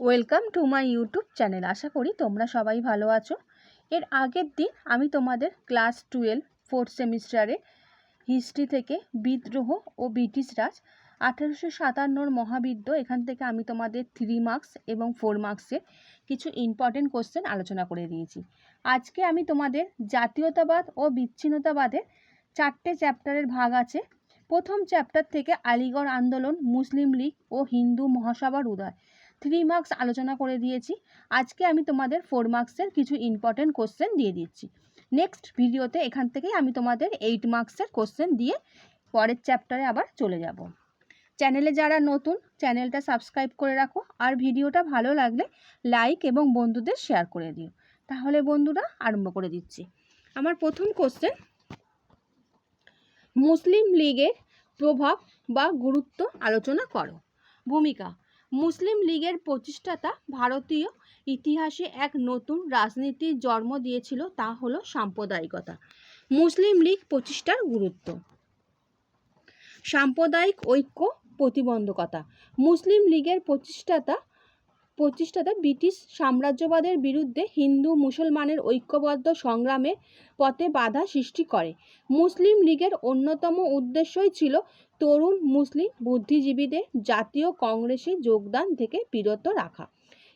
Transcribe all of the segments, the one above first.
Welcome to my YouTube channel আশা করি তোমরা সবাই ভালো আছো। এর আগের দিন আমি তোমাদের ক্লাস টুয়েলভ ফোর্থ সেমিস্টারে হিস্ট্রি থেকে বিদ্রোহ ও ব্রিটিশ রাজ আঠেরোশো সাতান্নর মহাবিদ্য এখান থেকে আমি তোমাদের থ্রি মার্কস এবং ফোর মার্কসের কিছু ইম্পর্টেন্ট কোশ্চেন আলোচনা করে দিয়েছি। আজকে আমি তোমাদের জাতীয়তাবাদ ও বিচ্ছিন্নতাবাদের চারটে চ্যাপ্টারের ভাগ আছে। প্রথম চ্যাপ্টার থেকে আলিগড় আন্দোলন, মুসলিম লীগ ও হিন্দু মহাসভার উদয়। থ্রি মার্কস আলোচনা করে দিয়েছি। আজকে আমি তোমাদের ফোর মার্কসের কিছু ইম্পর্টেন্ট কোশ্চেন দিয়ে দিচ্ছি। নেক্সট ভিডিওতে এখান থেকেই আমি তোমাদের এইট মার্কসের কোশ্চেন দিয়ে পরের চ্যাপ্টারে আবার চলে যাব। চ্যানেলে যারা নতুন চ্যানেলটা সাবস্ক্রাইব করে রাখো। আর ভিডিওটা ভালো লাগলে লাইক এবং বন্ধুদের শেয়ার করে দিও। তাহলে বন্ধুরা, আরম্ভ করে দিচ্ছি। আমার প্রথম কোশ্চেন মুসলিম লীগের প্রভাব বা গুরুত্ব আলোচনা করো। ভূমিকা মুসলিম লীগের প্রতিষ্ঠাতা ভারতীয় ইতিহাসে এক নতুন রাজনীতির জন্ম দিয়েছিল, তা হল সাম্প্রদায়িকতা। মুসলিম লীগ প্রতিষ্ঠার গুরুত্ব। সাম্প্রদায়িক ঐক্য প্রতিবন্ধকতা। মুসলিম লীগের প্রতিষ্ঠাতা প্রতিষ্ঠাতা ব্রিটিশ সাম্রাজ্যবাদের বিরুদ্ধে হিন্দু মুসলমানের ঐক্যবদ্ধ সংগ্রামের পথে বাধা সৃষ্টি করে। মুসলিম লীগের অন্যতম উদ্দেশ্যই ছিল তরুণ মুসলিম বুদ্ধিজীবীদের জাতীয় কংগ্রেসে যোগদান থেকে বিরত রাখা।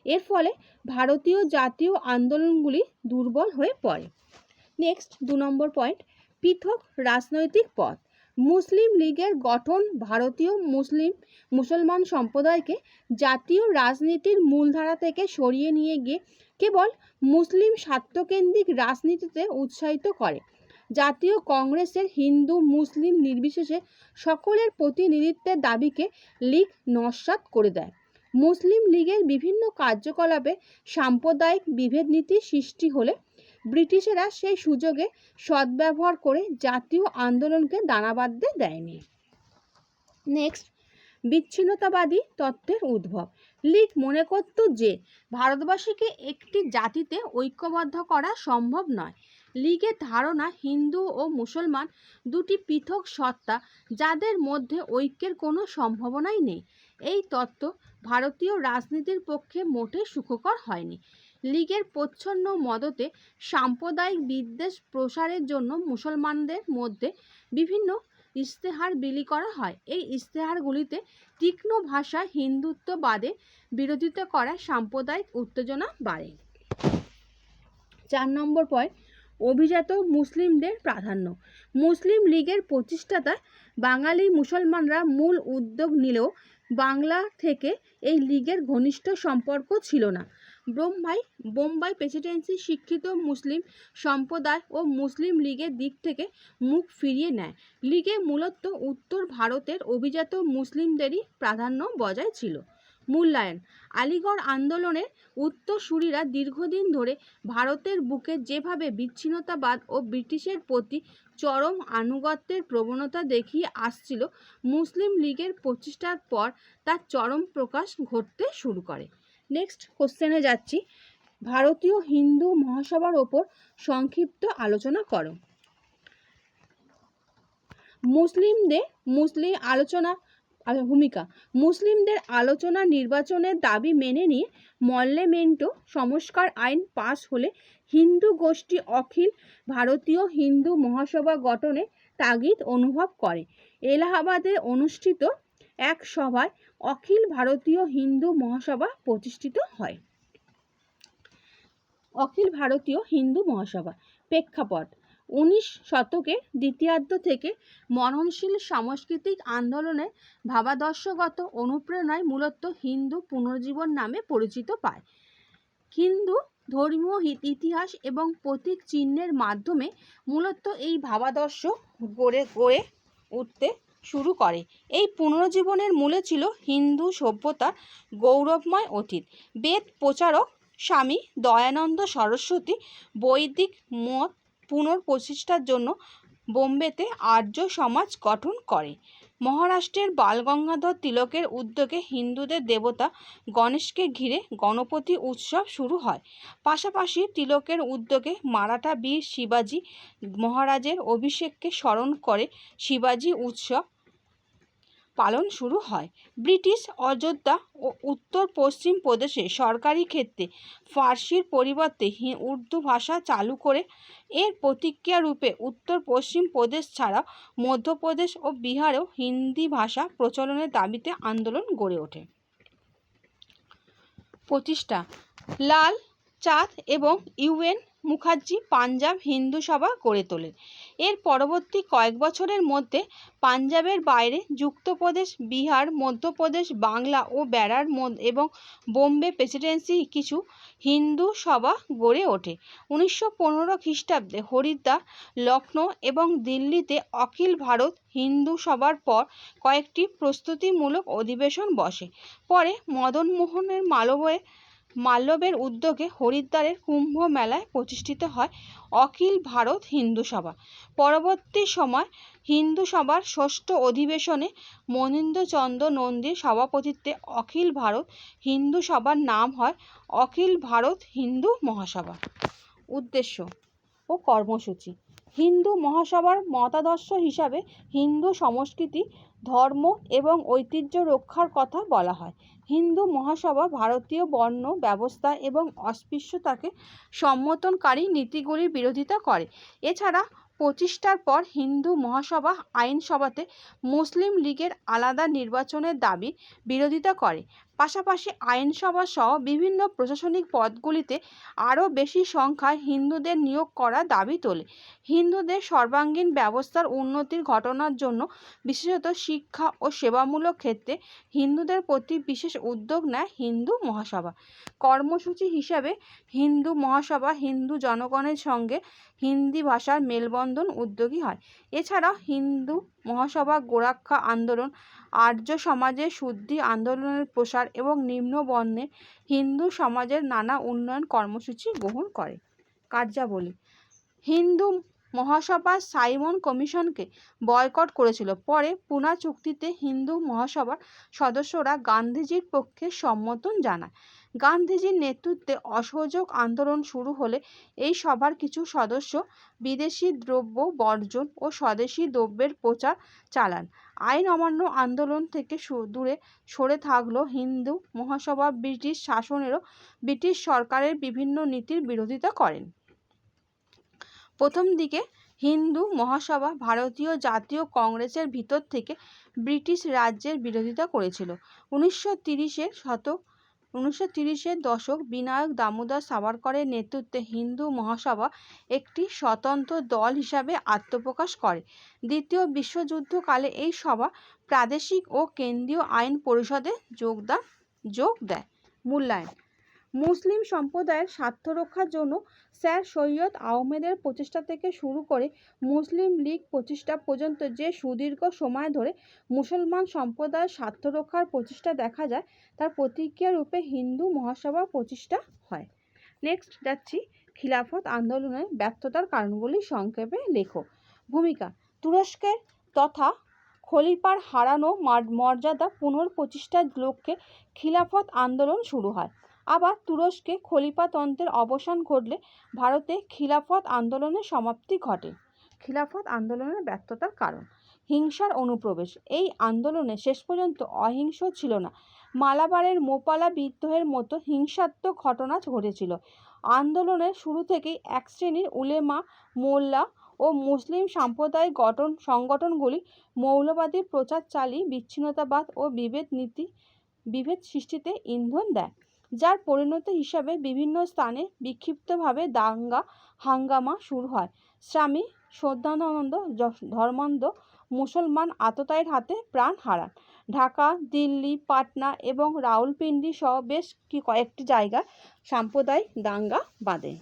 এর ফলে ভারতীয় জাতীয় আন্দোলনগুলি দুর্বল হয়ে পড়ে। নেক্সট দু নম্বর পয়েন্ট, পৃথক রাজনৈতিক পথ। মুসলিম লীগের গঠন ভারতীয় মুসলিম মুসলমান সম্প্রদায়কে জাতীয় রাজনীতির মূলধারা থেকে সরিয়ে নিয়ে গিয়ে কেবল মুসলিম স্বার্থকেন্দ্রিক রাজনীতিতে উৎসাহিত করে। জাতীয় কংগ্রেসের হিন্দু মুসলিম নির্বিশেষে সকলের প্রতিনিধিত্বের দাবিকে লীগ নস্যাৎ করে দেয়। মুসলিম লীগের বিভিন্ন কার্যকলাপে সাম্প্রদায়িক বিভেদ নীতি সৃষ্টি হলে ব্রিটিশেরা সেই সুযোগে সদ্ব্যবহার করে জাতীয় আন্দোলনকে দানা বাঁধতে দেয়নি। নেক্সট, বিচ্ছিন্নতাবাদী তত্ত্বের উদ্ভব। লীগ মনে করত যে, ভারতবাসীকে একটি জাতিতে ঐক্যবদ্ধ করা সম্ভব নয়। লীগের ধারণা হিন্দু ও মুসলমান দুটি পৃথক সত্তা যাদের মধ্যে ঐক্যের কোনো সম্ভাবনাই নেই। এই তত্ত্ব ভারতীয় রাজনীতির পক্ষে মোটে সুখকর হয়নি। লীগের প্রচ্ছন্ন মদতে সাম্প্রদায়িক বিদ্বেষ প্রসারের জন্য মুসলমানদের মধ্যে বিভিন্ন ইশতেহার বিলি করা হয়। এই ইশতেহারগুলিতে তীক্ষ্ণ ভাষায় হিন্দুত্ববাদে বিরোধিতা করা সাম্প্রদায়িক উত্তেজনা বাড়ে। চার নম্বর পয়েন্ট, অভিজাত মুসলিমদের প্রাধান্য। মুসলিম লীগের প্রতিষ্ঠাতা বাঙালি মুসলমানরা মূল উদ্যোগ নিলেও বাংলা থেকে এই লীগের ঘনিষ্ঠ সম্পর্ক ছিল না। বোম্বাই বোম্বাই প্রেসিডেন্সি শিক্ষিত মুসলিম সম্প্রদায় ও মুসলিম লীগের দিক থেকে মুখ ফিরিয়ে নেয়। লীগে মূলত উত্তর ভারতের অভিজাত মুসলিমদেরই প্রাধান্য বজায় ছিল। মূল্যায়ন আলিগড় আন্দোলনের উত্তরসূরিরা দীর্ঘদিন ধরে ভারতের বুকে যেভাবে বিচ্ছিন্নতাবাদ ও ব্রিটিশের প্রতি চরম আনুগত্যের প্রবণতা দেখিয়ে আসছিল, মুসলিম লীগের প্রতিষ্ঠার পর তার চরম প্রকাশ ঘটতে শুরু করে। নেক্সট কোশ্চেনে যাচ্ছি। ভারতীয় হিন্দু মহাসভার ওপর সংক্ষিপ্ত আলোচনা করো। মুসলিমদের মুসলিম আলোচনা ভূমিকা। মুসলিমদের আলোচনা নির্বাচনের দাবি মেনে নিয়ে মল্লেমেন্টো সংস্কার আইন পাশ হলে হিন্দু গোষ্ঠী অখিল ভারতীয় হিন্দু মহাসভা গঠনে তাগিদ অনুভব করে। এলাহাবাদে অনুষ্ঠিত এক সভায় অখিল ভারতীয় হিন্দু মহাসভা প্রতিষ্ঠিত হয়। অখিল ভারতীয় হিন্দু মহাসভা প্রেক্ষাপট, উনিশ শতকের দ্বিতীয়ার্ধ থেকে মননশীল সাংস্কৃতিক আন্দোলনের ভাবাদর্শগত অনুপ্রেরণায় মূলত হিন্দু পুনর্জীবন নামে পরিচিত পায়। হিন্দু ধর্মীয় ইতিহাস এবং প্রতীক চিহ্নের মাধ্যমে মূলত এই ভাবাদর্শ গড়ে গড়ে উঠতে শুরু করে। এই পুনর্জীবনের মূলে ছিল হিন্দু সভ্যতার গৌরবময় অতীত। বেদ প্রচারক স্বামী দয়ানন্দ সরস্বতী বৈদিক মত পুনঃপ্রতিষ্ঠার জন্য বোম্বেতে আর্য সমাজ গঠন করে। মহারাষ্ট্রের বালগঙ্গাধর তিলকের উদ্যোগে হিন্দুদের দেবতা গণেশকে ঘিরে গণপতি উৎসব শুরু হয়। পাশাপাশি তিলকের উদ্যোগে মারাঠা বীর শিবাজি মহারাজের অভিষেককে স্মরণ করে শিবাজি উৎসব পালন শুরু হয়। ব্রিটিশ, অযোধ্যা ও উত্তর পশ্চিম প্রদেশে সরকারি ক্ষেত্রে ফার্সির পরিবর্তে উর্দু ভাষা চালু করে এর প্রতিক্রিয়া রূপে উত্তর পশ্চিম প্রদেশ ছাড়া মধ্যপ্রদেশ ও বিহারেও হিন্দি ভাষা প্রচলনের দাবিতে আন্দোলন গড়ে ওঠে। প্রতিষ্ঠা, লাল চাঁদ এবং ইউএন মুখার্জি পাঞ্জাব হিন্দু সভা গড়ে তোলেন। এর পরবর্তী কয়েক বছরের মধ্যে পাঞ্জাবের বাইরে যুক্তপ্রদেশ, বিহার, মধ্যপ্রদেশ, বাংলা ও বেড়ার এবং বোম্বে প্রেসিডেন্সি কিছু হিন্দু সভা গড়ে ওঠে। উনিশশো পনেরো খ্রিস্টাব্দে হরিদ্বার লখনৌ এবং দিল্লিতে অখিল ভারত হিন্দু সভার পর কয়েকটি প্রস্তুতিমূলক অধিবেশন বসে। পরে মদনমোহনের মালব্যে মাল্লবের উদ্যোগে হরিদ্বারের কুম্ভ মেলায় প্রতিষ্ঠিত হয় অখিল ভারত হিন্দু সভা। পরবর্তী সময় হিন্দু সভার ষষ্ঠ অধিবেশনে মনীন্দ্রচন্দ্র নন্দীর সভাপতিত্বে অখিল ভারত হিন্দু সভার নাম হয় অখিল ভারত হিন্দু মহাসভা। উদ্দেশ্য ও কর্মসূচি। হিন্দু মহাসভার মতাদর্শ হিসাবে হিন্দু সংস্কৃতি ধর্ম এবং ঐতিহ্য রক্ষার কথা বলা হয়। হিন্দু মহাসভা ভারতীয় বর্ণ ব্যবস্থা এবং অস্পৃশ্যতাকে সম্মতনকারী নীতিগুলির বিরোধিতা করে। এছাড়া প্রতিষ্ঠার পর হিন্দু মহাসভা আইনসভাতে মুসলিম লীগের আলাদা নির্বাচনের দাবি বিরোধিতা করে। পাশাপাশি আইনসভা সহ বিভিন্ন প্রশাসনিক পদগুলিতে আরও বেশি সংখ্যায় হিন্দুদের নিয়োগ করার দাবি তোলে। হিন্দুদের সর্বাঙ্গীন ব্যবস্থার উন্নতির ঘটনার জন্য বিশেষত শিক্ষা ও সেবামূলক ক্ষেত্রে হিন্দুদের প্রতি বিশেষ উদ্যোগ নেয় হিন্দু মহাসভা। কর্মসূচি হিসাবে হিন্দু মহাসভা হিন্দু জনগণের সঙ্গে হিন্দি ভাষার মেলবন্ধন উদ্যোগী হয়। এছাড়াও হিন্দু মহাসভা গোরাক্ষা আন্দোলন আর্য সমাজের শুদ্ধি আন্দোলনের প্রসার এবং নিম্নবর্ণের হিন্দু সমাজের নানা উন্নয়ন কর্মসূচি গ্রহণ করে। কার্যাবলী। হিন্দু মহাসভা সাইমন কমিশনকে বয়কট করেছিল। পরে পুনা চুক্তিতে হিন্দু মহাসভার সদস্যরা গান্ধীজির পক্ষে সম্মতন জানায়। গান্ধীজির নেতৃত্বে অসহযোগ আন্দোলন শুরু হলে এই সভার কিছু সদস্য বিদেশি দ্রব্য বর্জন ও স্বদেশি দ্রব্যের প্রচার চালান। আইন অমান্য আন্দোলন থেকে দূরে সরে থাকলেও হিন্দু মহাসভা, ব্রিটিশ শাসনেরও ব্রিটিশ সরকারের বিভিন্ন নীতির বিরোধিতা করেন। প্রথম দিকে হিন্দু মহাসভা ভারতীয় জাতীয় কংগ্রেসের ভিতর থেকে ব্রিটিশ রাজ্যের বিরোধিতা করেছিল। উনিশশো তিরিশের শতক উনিশশো তিরিশের দশক বিনায়ক দামোদর সাভারকরের নেতৃত্বে হিন্দু মহাসভা একটি স্বতন্ত্র দল হিসাবে আত্মপ্রকাশ করে। দ্বিতীয় বিশ্বযুদ্ধকালে এই সভা প্রাদেশিক ও কেন্দ্রীয় আইন পরিষদে যোগদান যোগ দেয়। মূল্যায়ন মুসলিম সম্প্রদায়ের স্বার্থ রক্ষার জন্য স্যার সৈয়দ আহমেদের প্রচেষ্টা থেকে শুরু করে মুসলিম লীগ প্রতিষ্ঠা পর্যন্ত যে সুদীর্ঘ সময় ধরে মুসলমান সম্প্রদায়ের স্বার্থ রক্ষার প্রচেষ্টা দেখা যায়, তার প্রতিক্রিয়া রূপে হিন্দু মহাসভা প্রতিষ্ঠা হয়। নেক্সট যাচ্ছি খিলাফত আন্দোলনের ব্যর্থতার কারণগুলি সংক্ষেপে লেখো। ভূমিকা, তুরস্কের তথা খলিফার হারানো মার- মর্যাদা পুনঃপ্রতিষ্ঠার লক্ষ্যে খিলাফত আন্দোলন শুরু হয়। আবার তুরস্কে খলিফাতন্ত্রের অবসান ঘটলে ভারতে খিলাফত আন্দোলনের সমাপ্তি ঘটে। খিলাফত আন্দোলনের ব্যর্থতার কারণ। হিংসার অনুপ্রবেশ। এই আন্দোলনে শেষ পর্যন্ত অহিংস ছিল না। মালাবারের মোপালা বিদ্রোহের মতো হিংসাত্মক ঘটনা ঘটেছিল। আন্দোলনের শুরু থেকেই এক শ্রেণির উলেমা, মোল্লা ও মুসলিম সাম্প্রদায়িক গঠন, সংগঠনগুলি মৌলবাদী প্রচার চালিয়ে বিচ্ছিন্নতাবাদ ও বিভেদ নীতি, বিভেদ সৃষ্টিতে ইন্ধন দেয়। যার পরিণতি হিসাবে বিভিন্ন স্থানে বিক্ষিপ্তভাবে দাঙ্গা, হাঙ্গামা শুরু হয়। স্বামী শ্রদ্ধানন্দ ধর্মান্ধ মুসলমান আততায়ীর হাতে প্রাণ হারান। ঢাকা, দিল্লি, পাটনা এবং রাউলপিন্ডি সহ বেশ কি, কয়েকটি জায়গায় সাম্প্রদায়িক দাঙ্গা বাঁধে।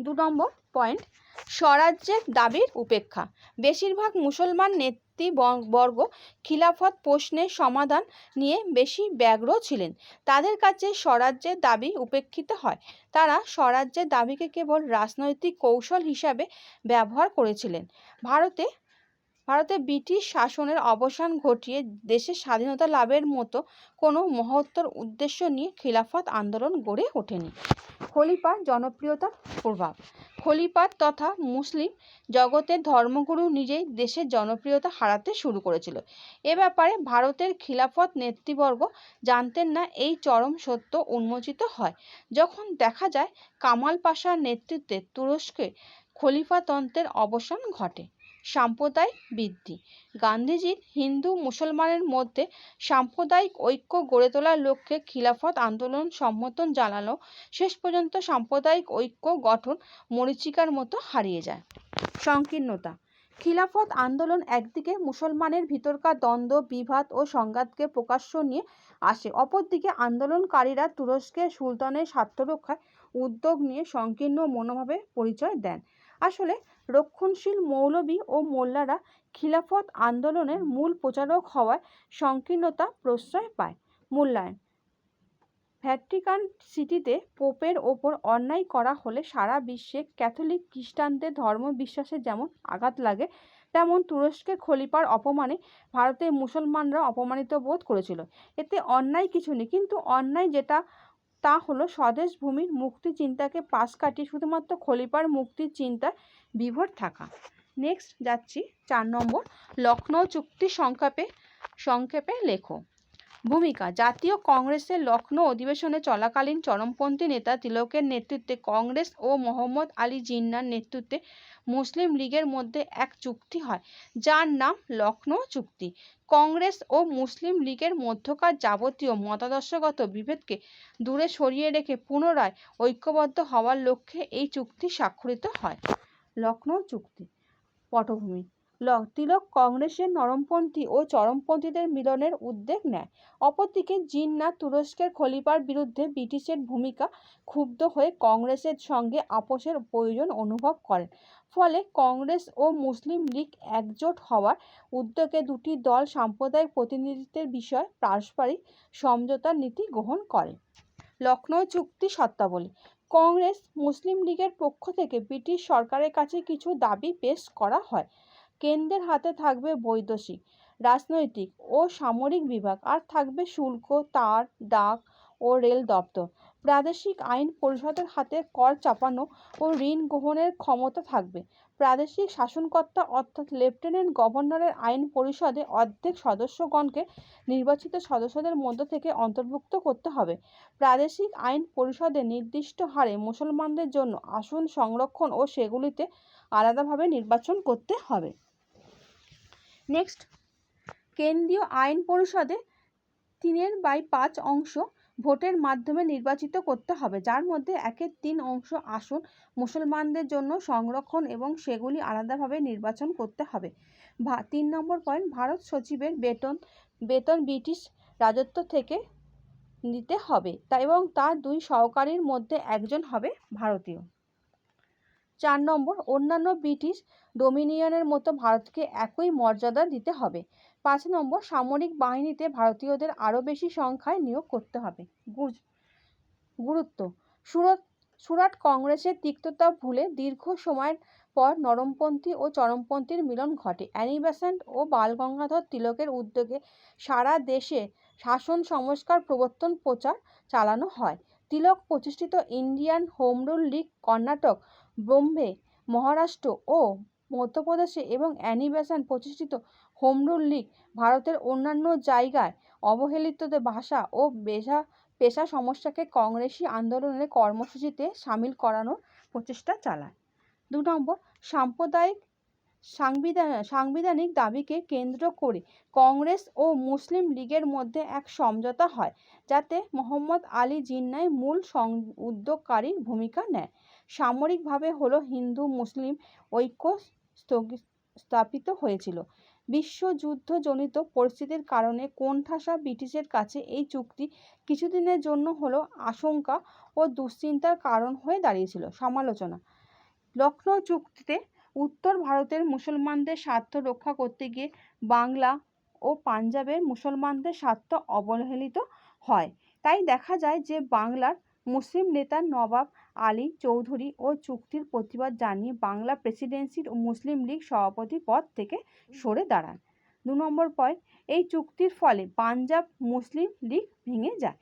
দু নম্বর পয়েন্ট স্বরাজ্যের দাবির উপেক্ষা। বেশিরভাগ মুসলমান নেতৃবর্গ খিলাফত প্রশ্নের সমাধান নিয়ে বেশি ব্যগ্র ছিলেন। তাদের কাছে স্বরাজ্যের দাবি উপেক্ষিত হয়। তারা স্বরাজ্যের দাবিকে কেবল রাজনৈতিক কৌশল হিসাবে ব্যবহার করেছিলেন। ভারতে ভারতে ব্রিটিশ শাসনের অবসান ঘটিয়ে দেশের স্বাধীনতা লাভের মতো কোনো মহত্তর উদ্দেশ্য নিয়ে খিলাফত আন্দোলন গড়ে ওঠেনি। খলিফার জনপ্রিয়তার প্রভাব। খলিফাত তথা মুসলিম জগতের ধর্মগুরু নিজেই দেশের জনপ্রিয়তা হারাতে শুরু করেছিল। এ ব্যাপারে ভারতের খিলাফত নেতৃবর্গ জানতেন না এই চরম সত্য উন্মোচিত হয়। যখন দেখা যায় কামাল পাশার নেতৃত্বে তুরস্কে খলিফাতন্ত্রের অবসান ঘটে সাম্প্রদায়িক বৃদ্ধি। গান্ধীজির হিন্দু মুসলমানের মধ্যে সাম্প্রদায়িক ঐক্য গড়ে তোলার লক্ষ্যে খিলাফত আন্দোলন সম্মতন জানালো। শেষ পর্যন্ত সাম্প্রদায়িক ঐক্য গঠন মরীচিকার মতো হারিয়ে যায়। সংকীর্ণতা। খিলাফত আন্দোলন একদিকে মুসলমানের ভিতরকার দ্বন্দ্ব বিভাদ ও সংঘাতকে প্রকাশ্য নিয়ে আসে, অপরদিকে আন্দোলনকারীরা তুরস্কের সুলতানের স্বার্থ রক্ষায় উদ্যোগ নিয়ে সংকীর্ণ মনোভাবে পরিচয় দেন। আসলে রক্ষণশীল মৌলবী ও মোল্লারা খিলাফত আন্দোলনের মূল প্রচারক হওয়ায় সংকীর্ণতা প্রশ্রয় পায়। মূল্যায়ন ভ্যাটিকান সিটিতে পোপের ওপর অন্যায় করা হলে সারা বিশ্বে ক্যাথলিক খ্রিস্টানদের ধর্ম বিশ্বাসে যেমন আঘাত লাগে, তেমন তুরস্কের খলিফার অপমানে ভারতের মুসলমানরা অপমানিত বোধ করেছিল। এতে অন্যায় কিছু নেই, কিন্তু অন্যায় যেটা, তা হলো স্বদেশ ভূমির মুক্তি চিন্তাকে পাশ কাটিয়ে শুধুমাত্র খলিফার মুক্তির চিন্তায় বিভোর থাকা। নেক্সট যাচ্ছি চার নম্বর লখনৌ চুক্তি সংক্ষেপে সংক্ষেপে লেখো। ভূমিকা, জাতীয় কংগ্রেসের লখনৌ অধিবেশনে চলাকালীন চরমপন্থী নেতা তিলকের নেতৃত্বে কংগ্রেস ও মোহাম্মদ আলী জিন্নার নেতৃত্বে মুসলিম লীগের মধ্যে এক চুক্তি হয়, যার নাম লখনৌ চুক্তি। কংগ্রেস ও মুসলিম লীগের মধ্যকার যাবতীয় মতাদর্শগত বিভেদকে দূরে সরিয়ে রেখে পুনরায় ঐক্যবদ্ধ হওয়ার লক্ষ্যে এই চুক্তি স্বাক্ষরিত হয়। লখনৌ চুক্তি। পটভূমি। তিলক কংগ্রেসের নরমপন্থী ও চরমপন্থীদের মিলনের উদ্যোগ নেয়। অপরদিকে জিন্না তুরস্কের খলিফার বিরুদ্ধে ব্রিটিশের ভূমিকা ক্ষুব্ধ হয়ে কংগ্রেসের সঙ্গে আপোষের প্রয়োজন অনুভব করেন। ফলে কংগ্রেস ও মুসলিম লীগ একজোট হওয়ার উদ্যোগে দুটি দল সাম্প্রদায়িক প্রতিনিধিত্বের বিষয়ে পারস্পরিক সমঝোতার নীতি গ্রহণ করে। লখনৌ চুক্তি শর্তাবলী। কংগ্রেস মুসলিম লীগের পক্ষ থেকে ব্রিটিশ সরকারের কাছে কিছু দাবি পেশ করা হয়। কেন্দ্রের হাতে থাকবে বৈদেশিক, রাজনৈতিক ও সামরিক বিভাগ, আর থাকবে শুল্ক, তার, ডাক ও রেল দপ্তর। প্রাদেশিক আইন পরিষদের হাতে কর চাপানো ও ঋণ গ্রহণের ক্ষমতা থাকবে। প্রাদেশিক শাসনকর্তা অর্থাৎ লেফটেন্যান্ট গভর্নরের আইন পরিষদে অর্ধেক সদস্যগণকে নির্বাচিত সদস্যদের মধ্য থেকে অন্তর্ভুক্ত করতে হবে। প্রাদেশিক আইন পরিষদে নির্দিষ্ট হারে মুসলমানদের জন্য আসন সংরক্ষণ ও সেগুলিতে আলাদাভাবে নির্বাচন করতে হবে। নেক্সট, কেন্দ্রীয় আইন পরিষদে তিনের বাই পাঁচ অংশ ভোটের মাধ্যমে নির্বাচিত করতে হবে। যার মধ্যে একের তিন অংশ আসন মুসলমানদের জন্য সংরক্ষণ এবং সেগুলি আলাদাভাবে নির্বাচন করতে হবে। তিন নম্বর পয়েন্ট, ভারত সচিবের বেতন বেতন ব্রিটিশ রাজত্ব থেকে নিতে হবে তা এবং তার দুই সহকারীর মধ্যে একজন হবে ভারতীয়। চার নম্বর, অন্যান্য ব্রিটিশ ডোমিনিয়নের মতো ভারতকে একই মর্যাদা দিতে হবে। পাঁচ নম্বর, সামরিক বাহিনীতে ভারতীয়দের আরও বেশি সংখ্যায় নিয়োগ করতে হবে। গুরুত্ব, সুরত, সুরাট কংগ্রেসের তিক্ততা ভুলে দীর্ঘ সময়ের পর নরমপন্থী ও চরমপন্থীর মিলন ঘটে। অ্যানি বেসান্ট ও বালগঙ্গাধর তিলকের উদ্যোগে সারা দেশে শাসন সংস্কার প্রবর্তন প্রচার চালানো হয়। তিলক প্রতিষ্ঠিত Indian Home Rule League Karnataka, Bombay, Maharashtra ও মধ্যপ্রদেশে এবং অ্যানি বেসান্ট প্রতিষ্ঠিত হোমরুল লীগ ভারতের অন্যান্য জায়গায় অবহেলিতদের ভাষা ও পেশা পেশা সমস্যাকে কংগ্রেসি আন্দোলনের কর্মসূচিতে সামিল করানোর প্রচেষ্টা চালায়। দু নম্বর, সাম্প্রদায়িক সাংবিধান, সাংবিধানিক দাবিকে কেন্দ্র করে কংগ্রেস ও মুসলিম লীগের মধ্যে এক সমঝোতা হয়, যাতে মোহাম্মদ আলী জিন্নাই মূল সং, উদ্যোগকারীর ভূমিকা নেয়। সামরিকভাবে হলো হিন্দু, মুসলিম ঐক্য স্থাপিত হয়েছিল। বিশ্বযুদ্ধজনিত পরিস্থিতির কারণে কোণঠাসা ব্রিটিশের কাছে এই চুক্তি কিছুদিনের জন্য হলেও আশঙ্কা ও দুশ্চিন্তার কারণ হয়ে দাঁড়িয়েছিল। সমালোচনা। লখনৌ চুক্তিতে উত্তর ভারতের মুসলমানদের স্বার্থ রক্ষা করতে গিয়ে বাংলা ও পাঞ্জাবের মুসলমানদের স্বার্থ অবহেলিত হয়। তাই দেখা যায় যে বাংলার মুসলিম নেতা নবাব আলী চৌধুরী ও চুক্তির প্রতিবাদ জানিয়ে বাংলা প্রেসিডেন্সির মুসলিম লীগ সভাপতি পদ থেকে সরে দাঁড়ান। দু নম্বর পয়েন্ট, এই চুক্তির ফলে পাঞ্জাব মুসলিম লীগ ভেঙে যায়।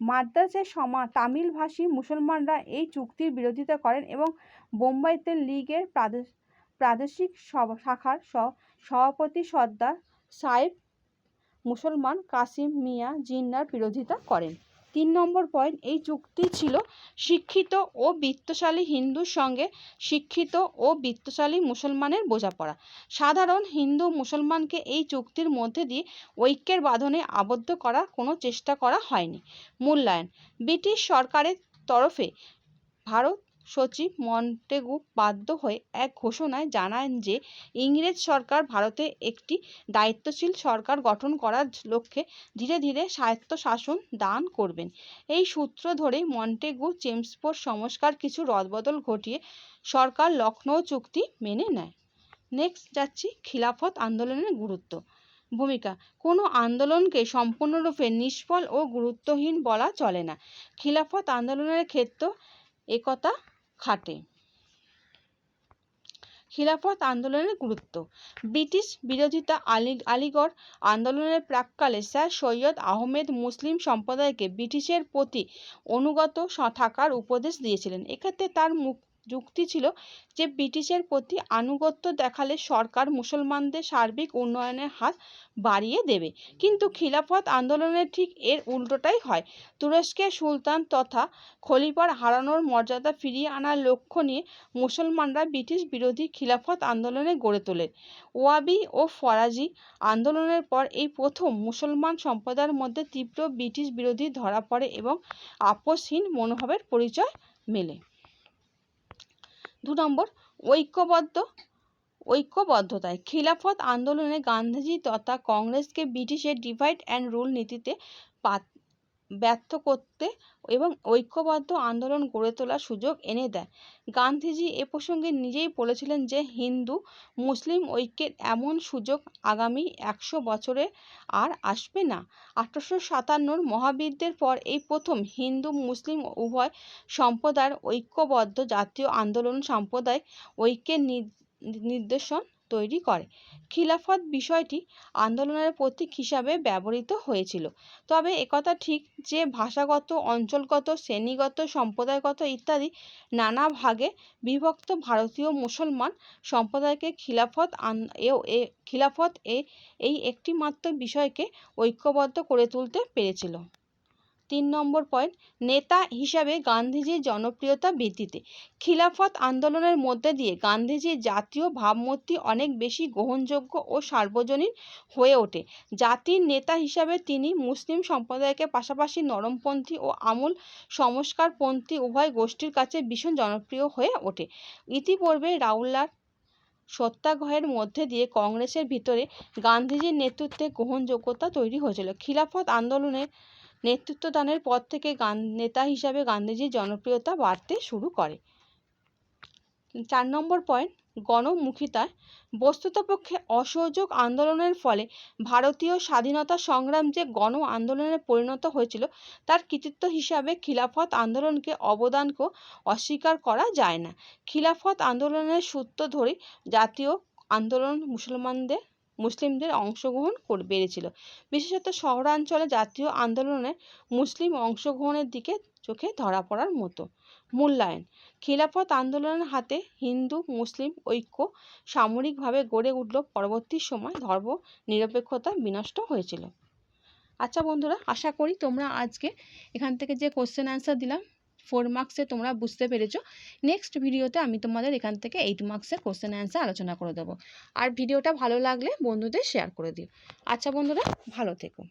মাদ্রাসের সমা, তামিলভাষী মুসলমানরা এই চুক্তির বিরোধিতা করেন এবং বোম্বাইতে লীগের প্রাদেশ- প্রাদেশিক শাখার সভাপতি সর্দার সাহেব মুসলমান কাসিম মিয়া জিন্নার বিরোধিতা করেন। তিন নম্বর পয়েন্ট এই চুক্তি ছিল শিক্ষিত ও বিত্তশালী হিন্দুর সঙ্গে শিক্ষিত ও বিত্তশালী মুসলমানের বোঝাপড়া। সাধারণ হিন্দু মুসলমানকে এই চুক্তির মধ্যে দিয়ে ঐক্যের বাঁধনে আবদ্ধ করার কোনো চেষ্টা করা হয়নি। মূল্যায়ন, ব্রিটিশ সরকারের তরফে ভারত সচিব মন্টেগু বাধ্য হয়ে এক ঘোষণায় জানান যে, ইংরেজ সরকার ভারতে একটি দায়িত্বশীল সরকার গঠন করার লক্ষ্যে ধীরে ধীরে স্বায়ত্তশাসন দান করবেন। এই সূত্র ধরেই মন্টেগু চেমসফোর্ড সংস্কার কিছু রদবদল ঘটিয়ে সরকার লখনৌ চুক্তি মেনে নেয়। নেক্সট যাচ্ছি, খিলাফত আন্দোলনের গুরুত্ব। ভূমিকা, কোনো আন্দোলনকে সম্পূর্ণরূপে নিষ্ফল ও গুরুত্বহীন বলা চলে না। খিলাফত আন্দোলনের ক্ষেত্র, একতা খাটে। খিলাফত আন্দোলনের গুরুত্ব। ব্রিটিশ বিরোধিতা আলী, আলিগড় আন্দোলনের প্রাককালে স্যার সৈয়দ আহমেদ মুসলিম সম্প্রদায়কে ব্রিটিশের প্রতি অনুগত থাকার উপদেশ দিয়েছিলেন। এক্ষেত্রে তার মুখ যুক্তি ছিল যে ব্রিটিশের প্রতি আনুগত্য দেখালে সরকার মুসলমানদের সার্বিক উন্নয়নের হাত বাড়িয়ে দেবে। কিন্তু খিলাফত আন্দোলনের ঠিক এর উল্টোটাই হয়। তুরস্কের সুলতান তথা খলিফার হারানোর মর্যাদা ফিরিয়ে আনার লক্ষ্য নিয়ে মুসলমানরা ব্রিটিশ বিরোধী খিলাফত আন্দোলনে গড়ে তোলে। ওয়াবি ও ফরাজি আন্দোলনের পর এই প্রথম মুসলমান সম্প্রদায়ের মধ্যে তীব্র ব্রিটিশ বিরোধী ধরা পড়ে এবং আপোষহীন মনোভাবের পরিচয় মেলে। দু নম্বর, ঐক্যবদ্ধ, ঐক্যবদ্ধতায় খিলাফত আন্দোলনে গান্ধীজি তথা কংগ্রেসকে ব্রিটিশের ডিভাইড অ্যান্ড রুল নীতিতে পা- ব্যর্থ করতে এবং ঐক্যবদ্ধ আন্দোলন গড়ে তোলার সুযোগ এনে দেয়। গান্ধীজি এ প্রসঙ্গে নিজেই বলেছিলেন যে, হিন্দু মুসলিম ঐক্যের এমন সুযোগ আগামী একশো বছরে আর আসবে না। আঠারোশো সাতান্নর মহাবীরদের পর এই প্রথম হিন্দু মুসলিম উভয় সম্প্রদায়ের ঐক্যবদ্ধ জাতীয় আন্দোলন সাম্প্রদায়িক ঐক্যের নি- নিদর্শন তৈরি করে। খিলাফত বিষয়টি আন্দোলনের প্রতীক হিসাবে ব্যবহৃত হয়েছিল। তবে একথা ঠিক যে ভাষাগত, অঞ্চলগত, শ্রেণীগত, সম্প্রদায়গত ইত্যাদি নানা ভাগে বিভক্ত ভারতীয় মুসলমান সম্প্রদায়কে খিলাফত খিলাফত এ, এই একটি মাত্র বিষয়কে ঐক্যবদ্ধ করে তুলতে পেরেছিল। তিন নম্বর পয়েন্ট নেতা হিসাবে গান্ধীজির জনপ্রিয়তা বৃদ্ধিতে। খিলাফত আন্দোলনের মধ্যে দিয়ে গান্ধীজির জাতীয় ভাবমূর্তি অনেক বেশি গ্রহণযোগ্য ও সার্বজনীন হয়ে ওঠে। জাতির নেতা হিসাবে তিনি মুসলিম সম্প্রদায়কে পাশাপাশি নরমপন্থী ও আমূল সংস্কারপন্থী উভয় গোষ্ঠীর কাছে ভীষণ জনপ্রিয় হয়ে ওঠে। ইতিপূর্বে রাউলার সত্যাগ্রহের মধ্যে দিয়ে কংগ্রেসের ভিতরে গান্ধীজির নেতৃত্বে গ্রহণযোগ্যতা তৈরি হয়েছিল। খিলাফত আন্দোলনের নেতৃত্বদানের পর থেকে গান, নেতা হিসাবে গান্ধীজির জনপ্রিয়তা বাড়তে শুরু করে। চার নম্বর পয়েন্ট গণমুখিতায় বস্তুতপক্ষে অসহযোগ আন্দোলনের ফলে ভারতীয় স্বাধীনতা সংগ্রাম যে গণ আন্দোলনে পরিণত হয়েছিল, তার কৃতিত্ব হিসাবে খিলাফত আন্দোলনকে অবদানকেও অস্বীকার করা যায় না। খিলাফত আন্দোলনের সূত্র ধরে জাতীয় আন্দোলন মুসলমানদের মুসলিমদের অংশগ্রহণ করে বেড়েছিল। বিশেষত শহরাঞ্চলে জাতীয় আন্দোলনে মুসলিম অংশগ্রহণের দিকে চোখে ধরা পড়ার মতো। মূল্যায়ন, খিলাফত আন্দোলনের হাতে হিন্দু, মুসলিম ঐক্য সামরিকভাবে গড়ে উঠল, পরবর্তী সময় ধর্ম নিরপেক্ষতা বিনষ্ট হয়েছিল। আচ্ছা বন্ধুরা, আশা করি তোমরা আজকে এখান থেকে যে কোশ্চেন অ্যান্সার দিলাম ফোর মার্কসে তোমরা বুঝতে পেরেছ। নেক্সট ভিডিওতে আমি তোমাদের এখান থেকে এইট মার্কসের কোশ্চেন অ্যান্সার আলোচনা করে দেবো। আর ভিডিওটা ভালো লাগলে বন্ধুদের শেয়ার করে দিও। আচ্ছা বন্ধুরা, ভালো থেকো।